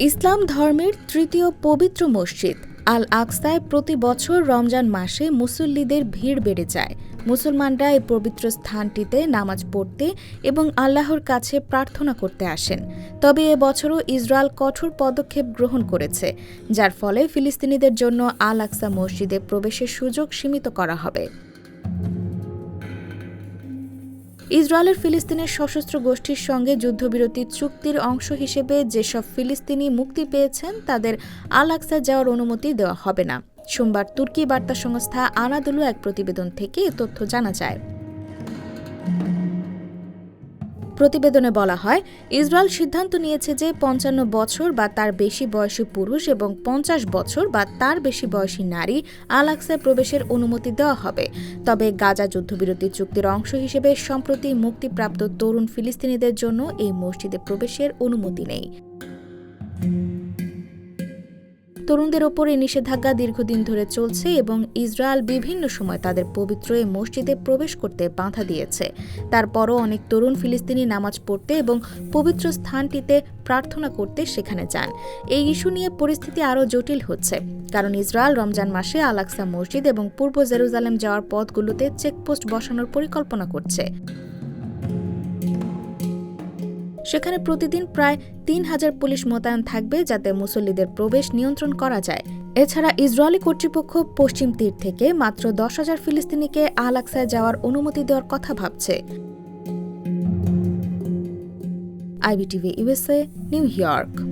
ইসলাম ধর্মের তৃতীয় পবিত্র মসজিদ। আল আকসায় প্রতি বছর রমজান মাসে মুসল্লিদের ভিড় বেড়ে যায়। মুসলমানরা এই পবিত্র স্থানটিতে নামাজ পড়তে এবং আল্লাহর কাছে প্রার্থনা করতে আসেন। তবে এবছরও ইসরায়েল কঠোর পদক্ষেপ গ্রহণ করেছে, যার ফলে ফিলিস্তিনিদের জন্য আল আকসা মসজিদে প্রবেশের সুযোগ সীমিত করা হবে। ইসরায়েলের ফিলিস্তিনের সশস্ত্র গোষ্ঠীর সঙ্গে যুদ্ধবিরতি চুক্তির অংশ হিসেবে যেসব ফিলিস্তিনি মুক্তি পেয়েছেন, তাদের আল আকসা যাওয়ার অনুমতি দেওয়া হবে না। সোমবার তুর্কি বার্তা সংস্থা আনাদুলু এক প্রতিবেদন থেকে তথ্য জানা যায়। প্রতিবেদনে বলা হয়, ইসরায়েল সিদ্ধান্ত নিয়েছে যে পঞ্চান্ন বছর বা তার বেশি বয়সী পুরুষ এবং পঞ্চাশ বছর বা তার বেশি বয়সী নারী আলাক্সায় প্রবেশের অনুমতি দেওয়া হবে। তবে গাজা যুদ্ধবিরতি চুক্তির অংশ হিসেবে সম্প্রতি মুক্তিপ্রাপ্ত তরুণ ফিলিস্তিনিদের জন্য এই মসজিদে প্রবেশের অনুমতি নেই। তরুণদের ওপর নিষেধাজ্ঞা দীর্ঘদিন ধরে চলছে এবং ইসরায়েল বিভিন্ন সময় তাদের পবিত্র এই মসজিদে প্রবেশ করতে বাধা দিয়েছে। তারপরও অনেক তরুণ ফিলিস্তিনি নামাজ পড়তে এবং পবিত্র স্থানটিতে প্রার্থনা করতে সেখানে যান। এই ইস্যু নিয়ে পরিস্থিতি আরও জটিল হচ্ছে। কারণ ইসরায়েল রমজান মাসে আলাক্সা মসজিদ এবং পূর্ব জেরুজালেম যাওয়ার পথগুলোতে চেকপোস্ট বসানোর পরিকল্পনা করছে। সেখানে প্রতিদিন প্রায় তিন হাজার পুলিশ মোতায়েন থাকবে যাতে মুসল্লিদের প্রবেশ নিয়ন্ত্রণ করা যায়। এছাড়া ইসরায়েলি কর্তৃপক্ষ পশ্চিম তীর থেকে মাত্র দশ হাজার ফিলিস্তিনিকে আলাক্সায় যাওয়ার অনুমতি দেওয়ার কথা ভাবছে। IBTV USA New York.